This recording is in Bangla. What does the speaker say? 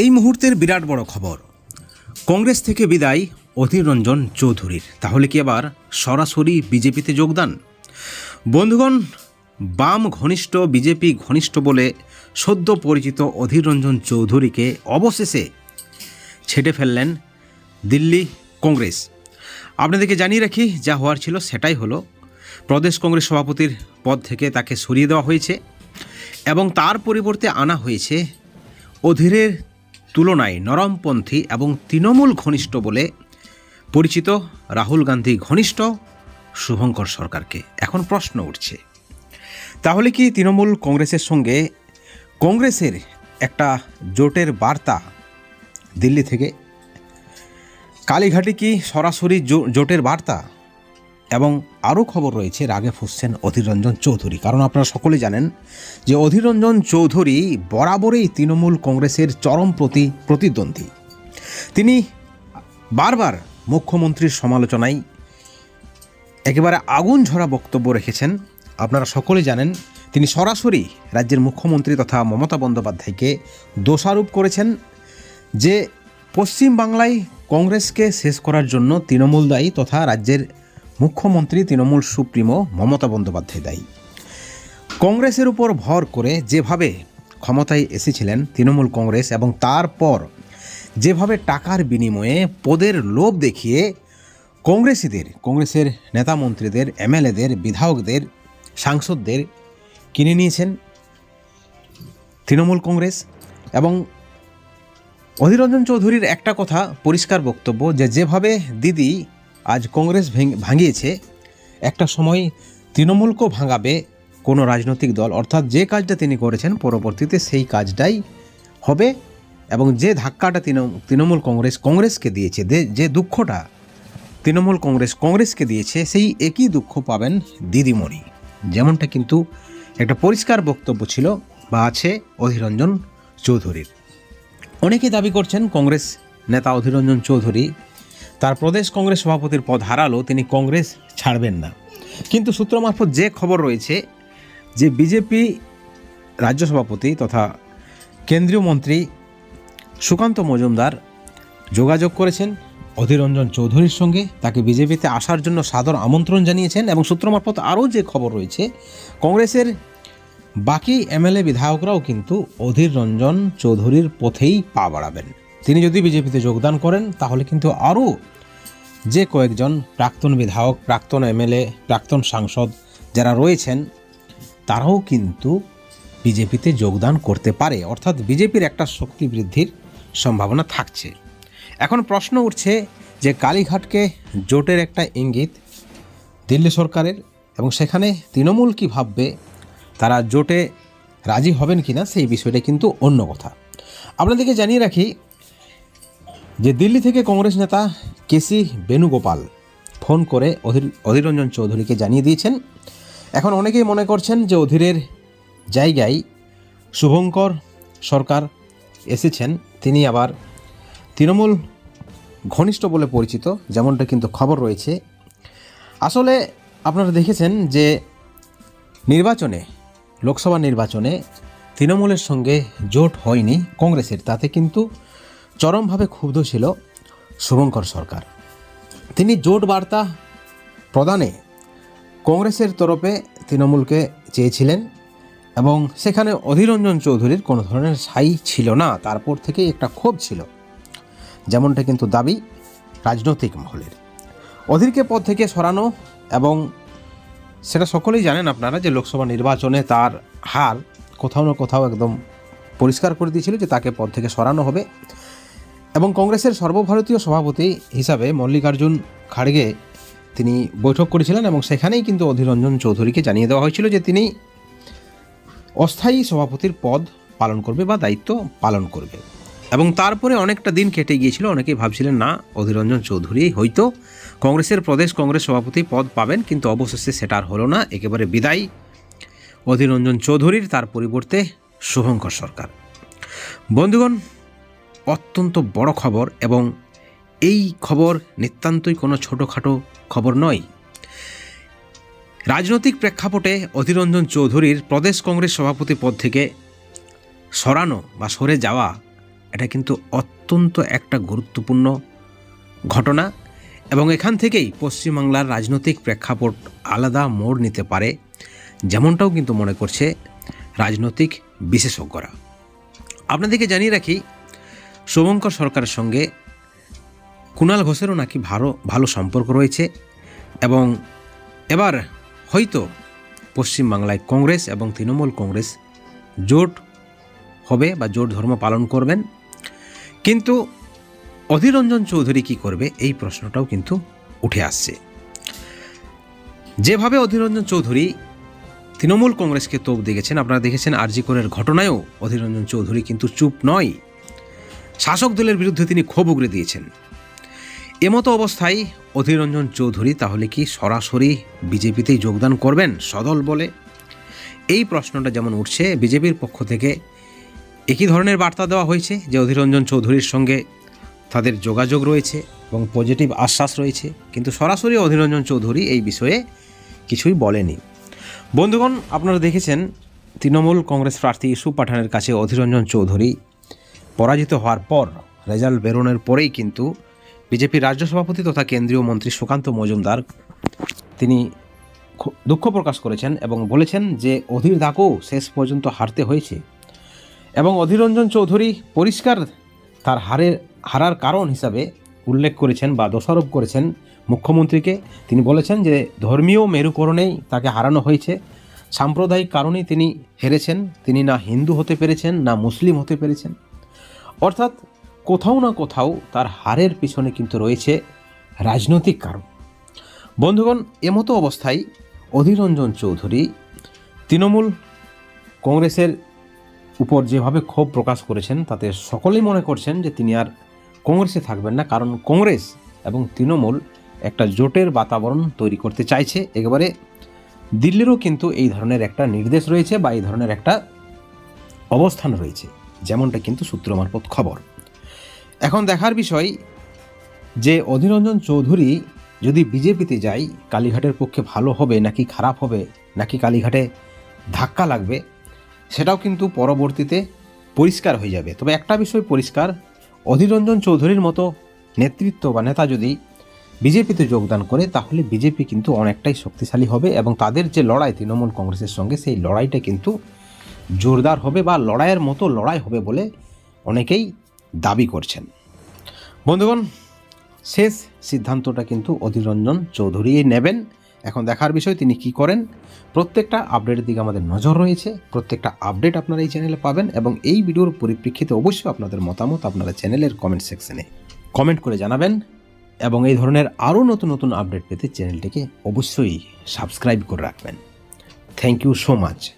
এই মুহূর্তের বিরাট বড় খবর। কংগ্রেস থেকে বিদায় অধীর রঞ্জন চৌধুরীর। তাহলে কি আবার সরাসরি বিজেপিতে যোগদান? বন্ধুগণ, বাম ঘনিষ্ঠ, বিজেপি ঘনিষ্ঠ বলে সদ্য পরিচিত অধীর রঞ্জন চৌধুরীকে অবশেষে ছেটে ফেললেন দিল্লি কংগ্রেস। আপনাদেরকে জানিয়ে রাখি, যা হওয়ার ছিল সেটাই হলো, প্রদেশ কংগ্রেস সভাপতির পদ থেকে তাকে সরিয়ে দেওয়া হয়েছে এবং তার পরিবর্তে আনা হয়েছে অধীরের তুলনায় নরমপন্থী এবং তৃণমূল ঘনিষ্ঠ বলে পরিচিত রাহুল গান্ধী ঘনিষ্ঠ শুভঙ্কর সরকারকে। এখন প্রশ্ন উঠছে, তাহলে কি তৃণমূল কংগ্রেসের সঙ্গে কংগ্রেসের একটা জোটের বার্তা দিল্লি থেকে? কালীঘাটে কি সরাসরি জোটের বার্তা? এবং আরও খবর রয়েছে রাগে ফুসছেন অধীর রঞ্জন চৌধুরী। কারণ আপনারা সকলে জানেন যে অধীর রঞ্জন চৌধুরী বরাবরই তৃণমূল কংগ্রেসের চরম প্রতি প্রতিদ্বন্দ্বী। তিনি বারবার মুখ্যমন্ত্রীর সমালোচনায় একেবারে আগুন ঝরা বক্তব্য রেখেছেন। আপনারা সকলে জানেন তিনি সরাসরি রাজ্যের মুখ্যমন্ত্রী তথা মমতা বন্দ্যোপাধ্যায়কে দোষারোপ করেছেন যে পশ্চিম বাংলায় কংগ্রেসকে শেষ করার জন্য তৃণমূল দায়ী তথা রাজ্যের মুখ্যমন্ত্রী তৃণমূল সুপ্রিমো মমতা বন্দ্যোপাধ্যায়। দায়ী কংগ্রেসের উপর ভর করে যেভাবে ক্ষমতায় এসেছিলেন তৃণমূল কংগ্রেস এবং তারপর যেভাবে টাকার বিনিময়ে পদের লোভ দেখিয়ে কংগ্রেসীদের, কংগ্রেসের নেতা মন্ত্রীদের, এমএলএদের, বিধায়কদের, সাংসদদের কিনে নিয়েছেন তৃণমূল কংগ্রেস এবং অধীর রঞ্জন চৌধুরীর একটা কথা পরিষ্কার বক্তব্য যে যেভাবে দিদি আজ কংগ্রেস ভেঙ- ভাঙিয়েছে। একটা সময় তৃণমূলকেও ভাঙাবে কোনো রাজনৈতিক দল, অর্থাৎ যে কাজটা তিনি করেছেন পরবর্তীতে সেই কাজটাই হবে এবং যে ধাক্কাটা তৃণ- তৃণমূল কংগ্রেস কংগ্রেসকে দিয়েছে, যে দুঃখটা তৃণমূল কংগ্রেস কংগ্রেসকে দিয়েছে, সেই একই দুঃখ পাবেন দিদিমণি। যেমনটা কিন্তু একটা পরিষ্কার বক্তব্য ছিল বা আছে অধীররঞ্জন চৌধুরীর। অনেকে দাবি করছেন কংগ্রেস নেতা অধীররঞ্জন চৌধুরী তার প্রদেশ কংগ্রেস সভাপতির পদ হারালো, তিনি কংগ্রেস ছাড়বেন না। কিন্তু সূত্র মারফত যে খবর রয়েছে, যে বিজেপি রাজ্য সভাপতি তথা কেন্দ্রীয় মন্ত্রী সুকান্ত মজুমদার যোগাযোগ করেছেন অধীররঞ্জন চৌধুরীর সঙ্গে, তাকে বিজেপিতে আসার জন্য সাদর আমন্ত্রণ জানিয়েছেন এবং সূত্র মারফত আরও যে খবর রয়েছে, কংগ্রেসের বাকি এমএলএ বিধায়করাও কিন্তু অধীর রঞ্জন চৌধুরীর পথেই পা বাড়াবেন। তিনি যদি বিজেপিতে যোগদান করেন, তাহলে কিন্তু আরও যে কয়েকজন প্রাক্তন বিধায়ক, প্রাক্তন এমএলএ, প্রাক্তন সাংসদ যারা রয়েছেন, তারাও কিন্তু বিজেপিতে যোগদান করতে পারে। অর্থাৎ বিজেপির একটা শক্তি বৃদ্ধির সম্ভাবনা থাকছে। এখন প্রশ্ন উঠছে যে কালীঘাটকে জোটের একটা ইঙ্গিত দিল্লি সরকারের এবং সেখানে তৃণমূল কী ভাববে? তারা জোটে রাজি হবেন কি না সেই বিষয়টা কিন্তু অন্য কথা। আপনাদেরকে জানিয়ে রাখি যে দিল্লি থেকে কংগ্রেস নেতা কেসি বেণুগোপাল ফোন করে অধীর, অধীররঞ্জন চৌধুরীকে জানিয়ে দিয়েছেন। এখন অনেকেই মনে করছেন যে অধীরের জায়গায় শুভঙ্কর সরকার এসেছেন। তিনি আবার তৃণমূল ঘনিষ্ঠ বলে পরিচিত, যেমনটা কিন্তু খবর রয়েছে। আসলে আপনারা দেখেছেন যে নির্বাচনে, লোকসভা নির্বাচনে তৃণমূলের সঙ্গে জোট হয়নি কংগ্রেসের, তাতে কিন্তু চরমভাবে ক্ষুব্ধ ছিল শুভঙ্কর সরকার। তিনি জোট বার্তা প্রদানে কংগ্রেসের তরফে তৃণমূলকে চেয়েছিলেন এবং সেখানে অধীররঞ্জন চৌধুরীর কোনো ধরনের সাই ছিল না, তারপর থেকেই একটা ক্ষোভ ছিল। যেমনটা কিন্তু দাবি রাজনৈতিক মহলের। অধীরকে পদ থেকে সরানো এবং সেটা সকলেই জানেন আপনারা যে লোকসভা নির্বাচনে তার হার কোথাও না কোথাও একদম পরিষ্কার করে দিয়েছিল যে তাকে পদ থেকে সরানো হবে। এবং কংগ্রেসের সর্বভারতীয় সভাপতি হিসাবে মল্লিকার্জুন খাড়গে তিনি বৈঠক করেছিলেন এবং সেখানেই কিন্তু অধীররঞ্জন চৌধুরীকে জানিয়ে দেওয়া হয়েছিল যে তিনি অস্থায়ী সভাপতির পদ পালন করবে বা দায়িত্ব পালন করবে। এবং তারপরে অনেকটা দিন কেটে গিয়েছিল, অনেকেই ভাবছিলেন, না, অধীররঞ্জন চৌধুরী হয়তো কংগ্রেসের প্রদেশ কংগ্রেস সভাপতি পদ পাবেন, কিন্তু অবশেষে সেটা আর হলো না। একেবারে বিদায় অধীররঞ্জন চৌধুরীর, তার পরিবর্তে শুভঙ্কর সরকার। বন্ধুগণ অত্যন্ত বড় খবর এবং এই খবর নিতান্তই কোনো ছোটোখাটো খবর নয়। রাজনৈতিক প্রেক্ষাপটে অধীররঞ্জন চৌধুরীর প্রদেশ কংগ্রেস সভাপতি পদ থেকে সরানো বা সরে যাওয়া, এটা কিন্তু অত্যন্ত একটা গুরুত্বপূর্ণ ঘটনা এবং এখান থেকেই পশ্চিমবাংলার রাজনৈতিক প্রেক্ষাপট আলাদা মোড় নিতে পারে, যেমনটাও কিন্তু মনে করছে রাজনৈতিক বিশেষজ্ঞরা। আপনাদেরকে জানিয়ে রাখি শুভঙ্কর সরকারের সঙ্গে কুণাল ঘোষেরও নাকি ভালো ভালো সম্পর্ক রয়েছে এবং এবার হয়তো পশ্চিমবাংলায় কংগ্রেস এবং তৃণমূল কংগ্রেস জোট হবে বা জোট ধর্ম পালন করবেন। কিন্তু অধীর রঞ্জন চৌধুরী কী করবে এই প্রশ্নটাও কিন্তু উঠে আসছে। যেভাবে অধীর রঞ্জন চৌধুরী তৃণমূল কংগ্রেসকে তোপ দেখেছেন আপনারা দেখেছেন আরজিকরের ঘটনায়ও অধীর রঞ্জন চৌধুরী কিন্তু চুপ নয়। শাসক দলের বিরুদ্ধে তিনি ক্ষোভ উগরে দিয়েছেন। এমতো অবস্থায় অধীর রঞ্জন চৌধুরী তাহলে কি সরাসরি বিজেপিতেই যোগদান করবেন সদল বলে? এই প্রশ্নটা যেমন উঠছে, বিজেপির পক্ষ থেকে একই ধরনের বার্তা দেওয়া হয়েছে যে অধীর রঞ্জন চৌধুরীর সঙ্গে তাদের যোগাযোগ রয়েছে এবং পজিটিভ আশ্বাস রয়েছে। কিন্তু সরাসরি অধীর রঞ্জন চৌধুরী এই বিষয়ে কিছুই বলেনি। বন্ধুগণ, আপনারা দেখেছেন তৃণমূল কংগ্রেস প্রার্থী ইস্যু পাঠানের কাছে অধীর রঞ্জন চৌধুরী পরাজিত হওয়ার পর রেজাল্ট বেরোনোর পরেই কিন্তু বিজেপির রাজ্য সভাপতি তথা কেন্দ্রীয় মন্ত্রী সুকান্ত মজুমদার তিনি দুঃখ প্রকাশ করেছেন এবং বলেছেন যে অধীর দাকেও শেষ পর্যন্ত হারতে হয়েছে। এবং অধীররঞ্জন চৌধুরী পরিষ্কার তার হারের, হারার কারণ হিসাবে উল্লেখ করেছেন বা দোষারোপ করেছেন মুখ্যমন্ত্রীকে। তিনি বলেছেন যে ধর্মীয় মেরুকরণেই তাকে হারানো হয়েছে। সাম্প্রদায়িক কারণেই তিনি হেরেছেন। তিনি না হিন্দু হতে পেরেছেন, না মুসলিম হতে পেরেছেন। অর্থাৎ কোথাও না কোথাও তার হারের পিছনে কিন্তু রয়েছে রাজনৈতিক কারণ। বন্ধুগণ, এমতো অবস্থায় অধীর রঞ্জন চৌধুরী তৃণমূল কংগ্রেসের উপর যেভাবে ক্ষোভ প্রকাশ করেছেন, তাতে সকলেই মনে করছেন যে তিনি আর কংগ্রেসে থাকবেন না, কারণ কংগ্রেস এবং তৃণমূল একটা জোটের বাতাবরণ তৈরি করতে চাইছে। একেবারে দিল্লিরও কিন্তু এই ধরনের একটা নির্দেশ রয়েছে বা এই ধরনের একটা অবস্থান রয়েছে। যেমনটা কিন্তু সূত্র মারফত খবর। এখন দেখার বিষয় যে অধীররঞ্জন চৌধুরী যদি বিজেপিতে যায়, কালীঘাটের পক্ষে ভালো হবে নাকি খারাপ হবে, নাকি কালীঘাটে ধাক্কা লাগবে, সেটাও কিন্তু পরবর্তীতে পরিষ্কার হয়ে যাবে। তবে একটা বিষয় পরিষ্কার, অধীররঞ্জন চৌধুরীর মতো নেতৃত্ব বা নেতা যদি বিজেপিতে যোগদান করে, তাহলে বিজেপি কিন্তু অনেকটাই শক্তিশালী হবে এবং তাদের যে লড়াই তৃণমূল কংগ্রেসের সঙ্গে, সেই লড়াইটা কিন্তু জোরদার হবে বা লড়াইয়ের মতো লড়াই হবে বলে অনেকেই দাবি করছেন। বন্ধুগণ, শেষ সিদ্ধান্তটা কিন্তু অধীররঞ্জন চৌধুরী নেবেন। এখন দেখার বিষয়, তিনি কি করেন? প্রত্যেকটা আপডেটের দিকে আমাদের নজর রয়েছে। প্রত্যেকটা আপডেট আপনারা এই চ্যানেলে পাবেন এবং এই ভিডিওর পরিপ্রেক্ষিতে অবশ্যই আপনাদের মতামত আপনারা চ্যানেলের কমেন্ট সেকশনে কমেন্ট করে জানাবেন এবং এই ধরনের আরও নতুন নতুন আপডেট পেতে চ্যানেলটিকে অবশ্যই সাবস্ক্রাইব করে রাখবেন। Thank you so much.